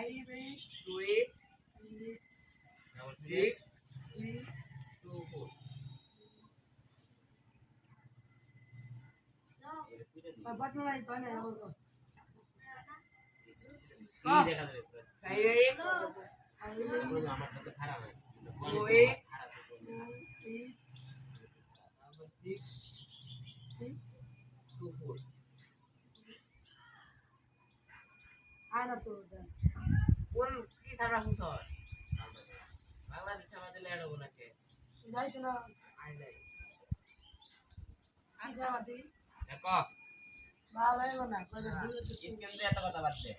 five, two, eight, six, two, four. But no, I can't. Five, eight, two, eight, six. আর না তো কোন কি সারা ফুসর বাংলাদেশ আমাদের লেড়ো নাকি যাইছ না আই নাই। আর যা বাদি দেখো। ভালো লাগল না কিন্তু এত কথা বাদ দে।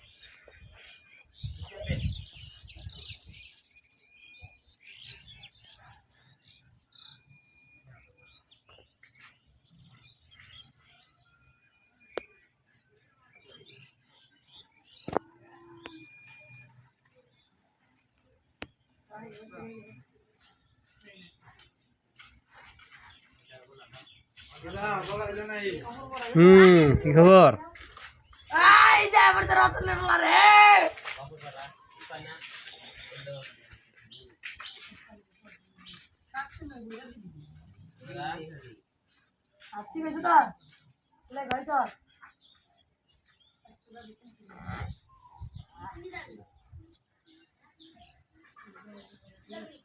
হুম কি আই যা আবার তো রতন লা রে। লে কইছ Hola, ¿qué.